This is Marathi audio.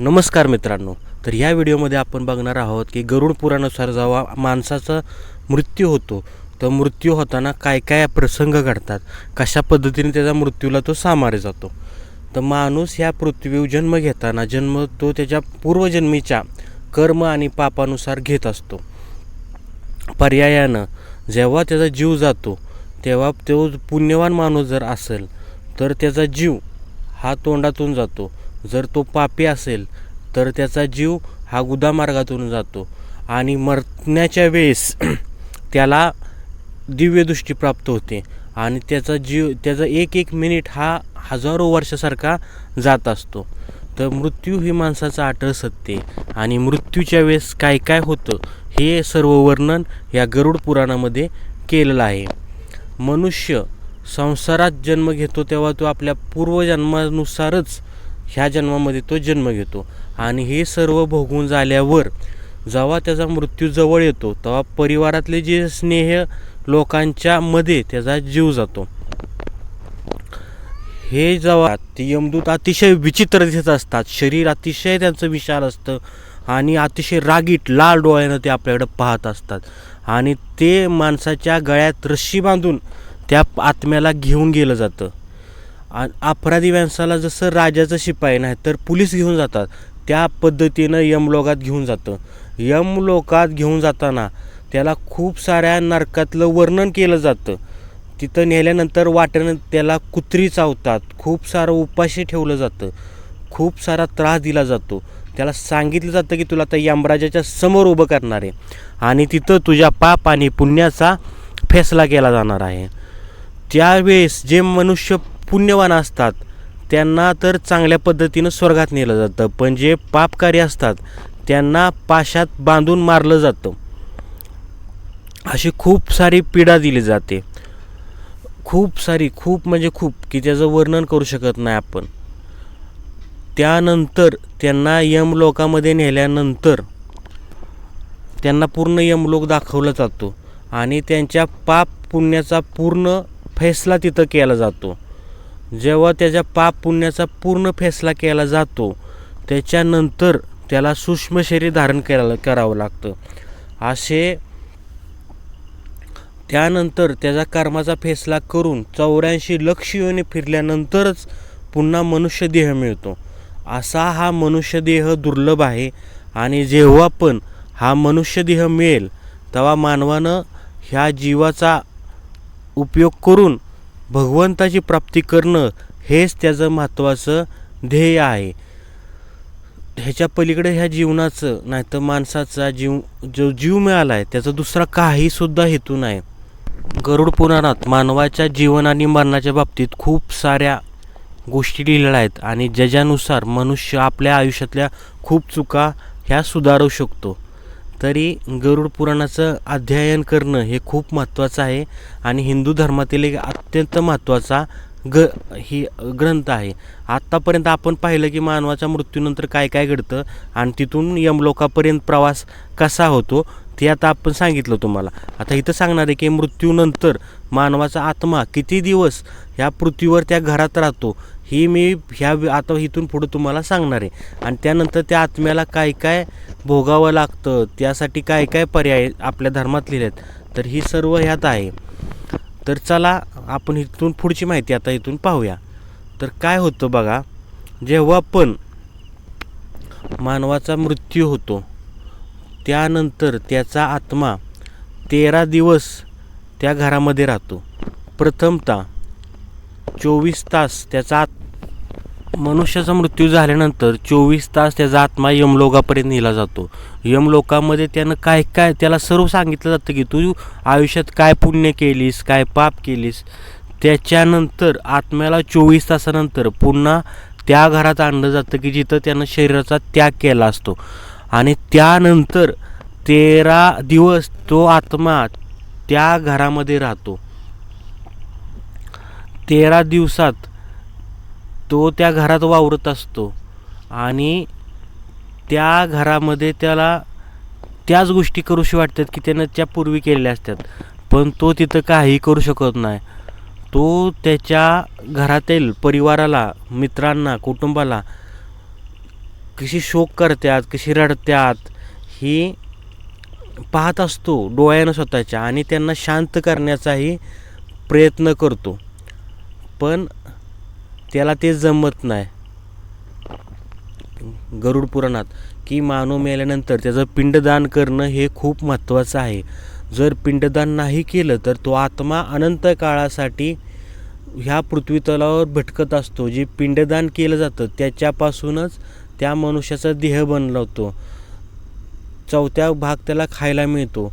नमस्कार मित्रांनो. तर या व्हिडिओमध्ये आपण बघणार आहोत की गरुड पुराणानुसार जेव्हा माणसाचा मृत्यू होतो तर मृत्यू होताना काय काय प्रसंग घडतात कशा पद्धतीने त्याचा मृत्यूला तो सामारे जातो. तर माणूस ह्या पृथ्वीवर जन्म घेताना जन्म तो त्याच्या पूर्वजन्मीच्या कर्म आणि पापानुसार घेत असतो. पर्यायानं जेव्हा त्याचा जीव जातो तेव्हा तो पुण्यवान माणूस जर असेल तर त्याचा जीव हा तोंडातून जातो. जर तो पापी असेल तर त्याचा जीव हा गुदामार्गातून जातो. आणि मरण्याच्या वेळेस त्याला दिव्यदृष्टी प्राप्त होते. आणि त्याचा जीव त्याचा एक एक मिनिट हा हजारो वर्षासारखा जात असतो. तर मृत्यू ही माणसाचं आटळ सत्य आणि मृत्यूच्या वेळेस काय काय होतं हे सर्व वर्णन या गरुड पुराणामध्ये केलेलं आहे. मनुष्य संसारात जन्म घेतो तेव्हा तो आपल्या पूर्वजन्मानुसारच ह्या जन्मामध्ये तो जन्म घेतो. आणि हे सर्व भोगून झाल्यावर जेव्हा त्याचा मृत्यू जवळ येतो तेव्हा परिवारातले जे स्नेह लोकांच्या मध्ये त्याचा जीव जातो. हे जेव्हा ते यमदूत अतिशय विचित्र दिसत असतात शरीर अतिशय त्यांचं विशाल असतं आणि अतिशय रागीट लाल डोळ्यानं ते आपल्याकडे पाहत असतात. आणि ते माणसाच्या गळ्यात रस्सी बांधून त्या आत्म्याला घेऊन गेलं जातं. अपराधी माणसाला जसं राजाचं शिपाई नाही तर पोलीस घेऊन जातात. त्या पद्धतीनं यमलोकात घेऊन जातं. यमलोकात घेऊन जाताना त्याला खूप साऱ्या नरकातलं वर्णन केलं जातं. तिथं नेल्यानंतर वाटेनं त्याला कुत्री चावतात. खूप सारं उपाशी ठेवलं जातं. खूप सारा त्रास दिला जातो. त्याला सांगितलं जातं की तुला आता यमराजाच्या समोर उभं करणार आहे आणि तिथं तुझ्या पाप आणि पुण्याचा फैसला केला जाणार आहे. त्यावेळेस जे मनुष्य पुण्यवान असतात. त्यांना तर चांगल्या पद्धतीनं स्वर्गात नेलं जातं पण जे पापकारी असतात त्यांना पाशात बांधून मारलं जातं. अशी खूप सारी पीडा दिली जाते. खूप सारी खूप म्हणजे खूप की त्याचं वर्णन करू शकत नाही आपण. त्यानंतर त्यांना यमलोकामध्ये नेल्यानंतर त्यांना पूर्ण यमलोक दाखवला जातो आणि त्यांच्या पाप पुण्याचा पूर्ण फैसला तिथं केला जातो. जेव्हा त्याच्या पाप पुण्याचा पूर्ण फैसला केला जातो त्याच्यानंतर त्याला सूक्ष्म शरीर धारण करायला करावं लागतं. असे त्यानंतर त्याचा कर्माचा फैसला करून चौऱ्याऐंशी लक्ष येऊन फिरल्यानंतरच पुन्हा मनुष्य देह मिळतो. असा हा मनुष्य देह दुर्लभ आहे आणि जेव्हा पण हा मनुष्य देह मिळेल तेव्हा मानवानं ह्या जीवाचा उपयोग करून भगवंताची प्राप्ती करणं हेच त्याचं महत्त्वाचं ध्येय आहे. ह्याच्या पलीकडे ह्या जीवनाचं नाही तर माणसाचा जीव जो जीव मिळाला आहे त्याचा दुसरा काहीसुद्धा हेतू नाही. गरुड पुराणात मानवाच्या जीवन आणि मरणाच्या बाबतीत खूप साऱ्या गोष्टी लिहिलेल्या आहेत आणि ज्याच्यानुसार मनुष्य आपल्या आयुष्यातल्या खूप चुका ह्या सुधारू शकतो. तरी गरुड पुराणाचं अध्ययन करणं हे खूप महत्त्वाचं आहे. आणि हिंदू धर्मातील एक अत्यंत महत्त्वाचा ग ही ग्रंथ आहे. आत्तापर्यंत आपण पाहिलं की मानवाच्या मृत्यूनंतर काय काय घडतं आणि तिथून यमलोकापर्यंत प्रवास कसा होतो ते आता आपण सांगितलं तुम्हाला. आता इथं सांगणार आहे की मृत्यूनंतर मानवाचा आत्मा किती दिवस ह्या पृथ्वीवर त्या घरात राहतो ही मी ह्या आता इथून पुढं तुम्हाला सांगणार आहे. आणि त्यानंतर त्या आत्म्याला काय काय भोगावं लागतं त्यासाठी काय काय पर्याय आपल्या धर्मात लिहिले आहेत तर ही सर्व ह्यात आहे. तर चला आपण इथून पुढची माहिती आता इथून पाहूया. तर काय होतं बघा जेव्हा पण मानवाचा मृत्यू होतो त्यानंतर त्याचा आत्मा तेरा दिवस त्या घरामध्ये राहतो. प्रथमतः चोवीस तास त्याचा आत मनुष्याचा मृत्यू झाल्यानंतर चोवीस तास त्याचा आत्मा यमलोकापर्यंत नेला जातो. यमलोकामध्ये त्यानं काय काय त्याला सर्व सांगितलं जातं की तू आयुष्यात काय पुण्य केलीस काय पाप केलीस. त्याच्यानंतर आत्म्याला चोवीस तासानंतर पुन्हा त्या घरात आणलं जातं की जिथं त्यानं शरीराचा त्याग केला असतो. आणि त्यानंतर तेरा दिवस तो आत्मा त्या घरामध्ये राहतो. तेरा दिवसात तो त्या घरात वावरत असतो. आणि त्या घरामध्ये त्याला त्याच गोष्टी करूशी वाटतात की त्यानं त्या पूर्वी केलेल्या असतात. पण तो तिथं काही करू शकत नाही. तो त्याच्या घरातील परिवाराला मित्रांना कुटुंबाला कशी शोक करतात कशी रडतात ही पाहत असतो डोळ्यानं स्वतःच्या आणि त्यांना शांत करण्याचाही प्रयत्न करतो. पण त्याला ते जमत नाही. गरुड पुराणात की मानव मेल्यानंतर त्याचं पिंडदान करणं हे खूप महत्त्वाचं आहे. जर पिंडदान नाही केलं तर तो आत्मा अनंत काळासाठी ह्या पृथ्वीतलावर भटकत असतो. जे पिंडदान केलं जातं त्याच्यापासूनच त्या मनुष्याचा देह बनला होतो. चौथ्या भाग त्याला खायला मिळतो.